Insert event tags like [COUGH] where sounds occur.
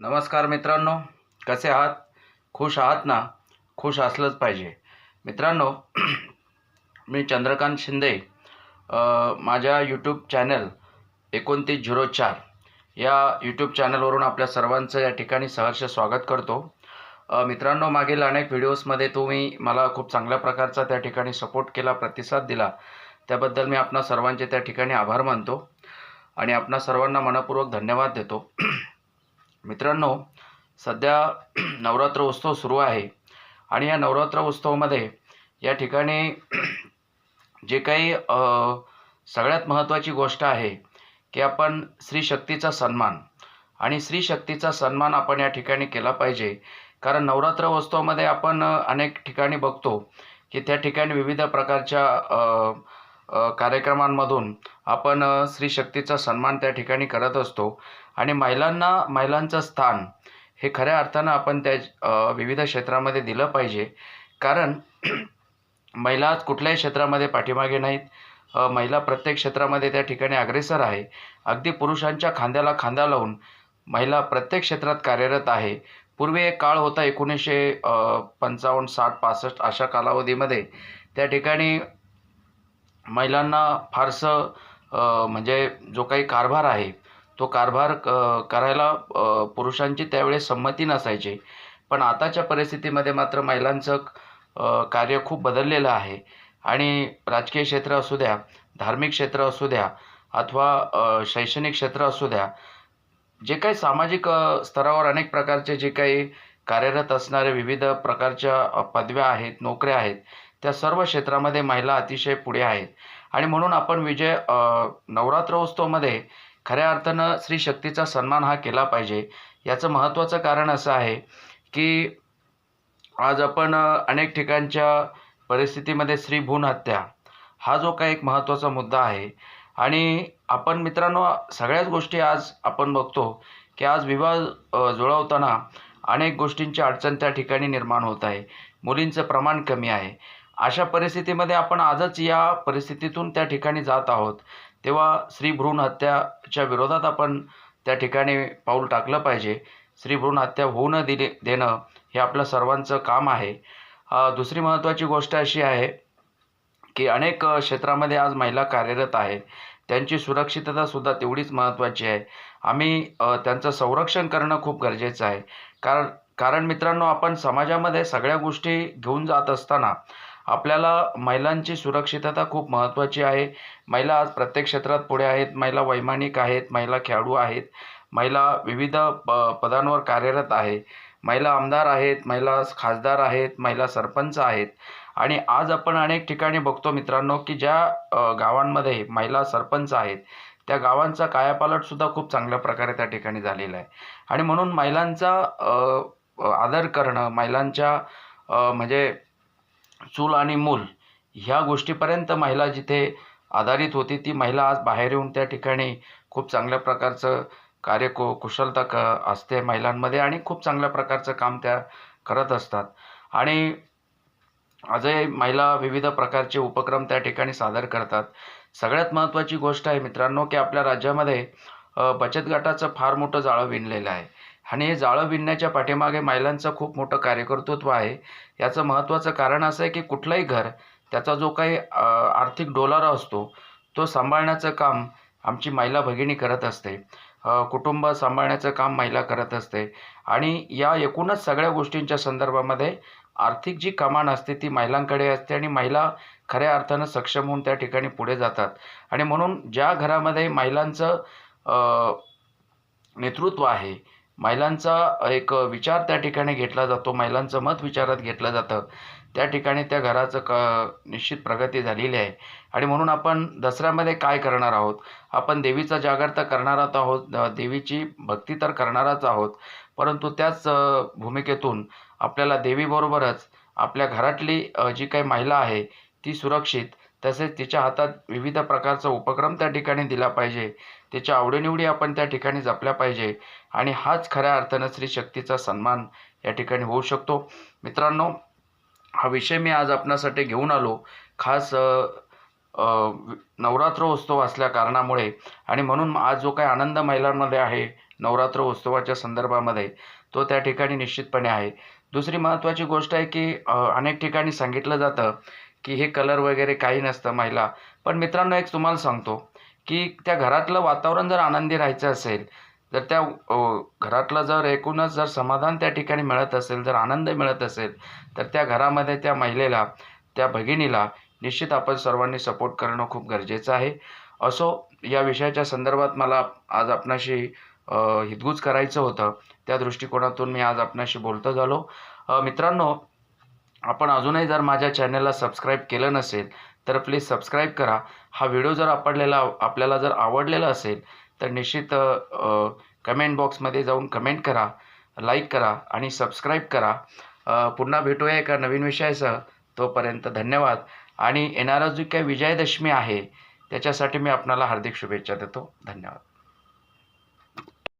नमस्कार मित्रांनो कसे आहात? खुश आहात ना? खुश असलंच पाहिजे. मित्रांनो [CLEARS THROAT] मी चंद्रकांत शिंदे माझ्या यूट्यूब चॅनल एकोणतीस झिरो चार या यूट्यूब चॅनलवरून आपल्या सर्वांचं या ठिकाणी सहर्ष स्वागत करतो. मित्रांनो मागील अनेक व्हिडिओजमध्ये तुम्ही मला खूप चांगल्या प्रकारचा त्या ठिकाणी सपोर्ट केला प्रतिसाद दिला. त्याबद्दल मी आपणा सर्वांचे त्या ठिकाणी आभार मानतो आणि आपणा सर्वांना मनपूर्वक धन्यवाद देतो. [CLEARS THROAT] मित्रांनो सध्या [CLEARS THROAT] नवरात्र उत्सव सुरू आहे आणि या नवरात्र उत्सवामध्ये या ठिकाणी [CLEARS THROAT] जे काही सगळ्यात महत्त्वाची गोष्ट आहे की आपण स्त्री शक्तीचा सन्मान आणि स्त्री शक्तीचा सन्मान आपण या ठिकाणी केला पाहिजे. कारण नवरात्र उत्सवामध्ये आपण अनेक ठिकाणी बघतो की त्या ठिकाणी विविध प्रकारच्या कार्यक्रमांमधून आपण स्त्री शक्तीचा सन्मान त्या ठिकाणी करत असतो. आणि महिलांना महिलांचं स्थान हे खऱ्या अर्थानं आपण त्या विविध क्षेत्रामध्ये दिलं पाहिजे. कारण [CLEARS THROAT] महिला आज कुठल्याही क्षेत्रामध्ये पाठीमागे नाहीत. महिला प्रत्येक क्षेत्रामध्ये त्या ठिकाणी अग्रेसर आहे. अगदी पुरुषांच्या खांद्याला खांदा लावून महिला प्रत्येक क्षेत्रात कार्यरत आहे. पूर्वी एक काळ होता एकोणीसशे पंचावन्न साठ पासष्ट अशा कालावधीमध्ये त्या ठिकाणी महिलांना फारसं म्हणजे जो काही कारभार आहे तो कारभार क करायला पुरुषांची त्यावेळेस संमती नसायची. पण आताच्या परिस्थितीमध्ये मात्र महिलांचं कार्य खूप बदललेलं आहे. आणि राजकीय क्षेत्र असू द्या धार्मिक क्षेत्र असू द्या अथवा शैक्षणिक क्षेत्र असू द्या जे काही सामाजिक स्तरावर अनेक प्रकारचे जे काही कार्यरत असणारे विविध प्रकारच्या पदव्या आहेत नोकऱ्या आहेत त्या सर्व क्षेत्रामध्ये महिला अतिशय पुढे आहेत. आणि म्हणून आपण विजय नवरात्र उत्सवामध्ये खऱ्या अर्थानं स्त्री शक्तीचा सन्मान हा केला पाहिजे. याचं महत्त्वाचं कारण असं आहे की आज आपण अनेक ठिकाणच्या परिस्थितीमध्ये स्त्री भ्रूण हत्या हा जो काही एक महत्त्वाचा मुद्दा आहे. आणि आपण मित्रांनो सगळ्याच गोष्टी आज आपण बघतो की आज विवाह जुळवताना अनेक गोष्टींची अडचण त्या ठिकाणी निर्माण होत आहे. मुलींचं प्रमाण कमी आहे. अशा परिस्थितीमध्ये आपण आजच या परिस्थितीतून त्या ठिकाणी जात आहोत. तेव्हा स्त्री भ्रूण हत्याच्या विरोधात आपण त्या ठिकाणी पाऊल टाकलं पाहिजे. स्त्री भ्रूण हत्या होऊ न दिले देणं हे आपलं सर्वांचं काम आहे. दुसरी महत्त्वाची गोष्ट अशी आहे की अनेक क्षेत्रामध्ये आज महिला कार्यरत आहे त्यांची सुरक्षिततासुद्धा तेवढीच महत्त्वाची आहे. आम्ही त्यांचं संरक्षण करणं खूप गरजेचं आहे. कारण कारण मित्रांनो आपण समाजामध्ये सगळ्या गोष्टी घेऊन जात असताना आपल्याला महिलांची सुरक्षितता खूप महत्त्वाची आहे. महिला आज प्रत्येक क्षेत्रात पुढे आहेत. महिला वैमानिक आहेत. महिला खेळाडू आहेत. महिला विविध प पदांवर कार्यरत आहे. महिला आमदार आहेत. महिला खासदार आहेत. महिला सरपंच आहेत. आणि आज आपण अनेक ठिकाणी बघतो मित्रांनो की ज्या गावांमध्ये महिला सरपंच आहेत त्या गावांचा कायापालटसुद्धा खूप चांगल्या प्रकारे त्या ठिकाणी झालेला आहे. आणि म्हणून महिलांचा आदर करणं महिलांच्या म्हणजे चूल आणि मूल ह्या गोष्टीपर्यंत महिला जिथे आधारित होती ती महिला आज बाहेर येऊन त्या ठिकाणी खूप चांगल्या प्रकारचं कार्य कु कुशलता क असते महिलांमध्ये आणि खूप चांगल्या प्रकारचं काम त्या करत असतात. आणि आजही महिला विविध प्रकारचे उपक्रम त्या ठिकाणी सादर करतात. सगळ्यात महत्त्वाची गोष्ट आहे मित्रांनो की आपल्या राज्यामध्ये बचत गटाचं फार मोठं जाळं विणलेलं आहे. आणि हे जाळं विणण्याच्या पाठीमागे महिलांचं खूप मोठं कार्यकर्तृत्व आहे. याचं महत्त्वाचं कारण असं आहे की कुठलंही घर त्याचा जो काही आर्थिक डोलारा असतो तो सांभाळण्याचं काम आमची महिला भगिनी करत असते. कुटुंब सांभाळण्याचं काम महिला करत असते. आणि या एकूणच सगळ्या गोष्टींच्या संदर्भामध्ये आर्थिक जी कमान असते ती महिलांकडे असते आणि महिला खऱ्या अर्थानं सक्षम होऊन त्या ठिकाणी पुढे जातात. आणि म्हणून ज्या घरामध्ये महिलांचं नेतृत्व आहे महिलांचा एक विचार त्या ठिकाणी घेतला जातो महिलांचं मत विचारात घेतलं जातं. त्या ठिकाणी त्या घराचं क निश्चित प्रगती झालेली आहे. आणि म्हणून आपण दसऱ्यामध्ये काय करणार आहोत? आपण देवीचा जागर तर करणारच आहोत देवीची भक्ती तर करणारच आहोत. परंतु त्याच भूमिकेतून आपल्याला देवीबरोबरच आपल्या घरातली जी काही महिला आहे ती सुरक्षित तसेच तिच्या हातात विविध प्रकारचा उपक्रम त्या ठिकाणी दिला पाहिजे. तिच्या आवडीनिवडी आपण त्या ठिकाणी जपल्या पाहिजे. आणि हाच खऱ्या अर्थानं स्त्री शक्तीचा सन्मान या ठिकाणी होऊ शकतो. मित्रांनो हा विषय मी आज आपणासाठी घेऊन आलो. खास नवरात्र उत्सव असल्या कारणामुळे आणि म्हणून आज जो काही आनंद महिलांमध्ये आहे नवरात्र उत्सवाच्या संदर्भामध्ये तो त्या ठिकाणी निश्चितपणे आहे. दुसरी महत्त्वाची गोष्ट आहे की अनेक ठिकाणी सांगितलं जातं की हे कलर वगैरे काही नसतं महिला. पण मित्रांनो एक तुम्हाला सांगतो की त्या घरातलं वातावरण जर आनंदी राहायचं असेल जर त्या घरातलं जर एकूणच जर समाधान त्या ठिकाणी मिळत असेल जर आनंद मिळत असेल तर त्या घरामध्ये त्या महिलेला त्या भगिनीला निश्चित आपण सर्वांनी सपोर्ट करणं खूप गरजेचं आहे. असो या विषयाच्या संदर्भात मला आज आपणाशी हितगुज करायचं होतं. त्या दृष्टिकोनातून मी आज आपणाशी बोलतो झालो. मित्रांनो आपण अजूनही जर माझ्या चॅनलला सबस्क्राईब केलं नसेल तर प्लीज सबस्क्राईब करा. हा व्हिडिओ जर आपडलेला आपल्याला जर आवडलेला असेल तर निश्चित कमेंट बॉक्समध्ये जाऊन कमेंट करा लाईक करा आणि सबस्क्राईब करा. पुन्हा भेटूया एका नवीन विषयासह. तोपर्यंत धन्यवाद. आणि येणारा जी काही विजयादशमी आहे. त्याच्यासाठी मी आपणाला हार्दिक शुभेच्छा देतो. धन्यवाद.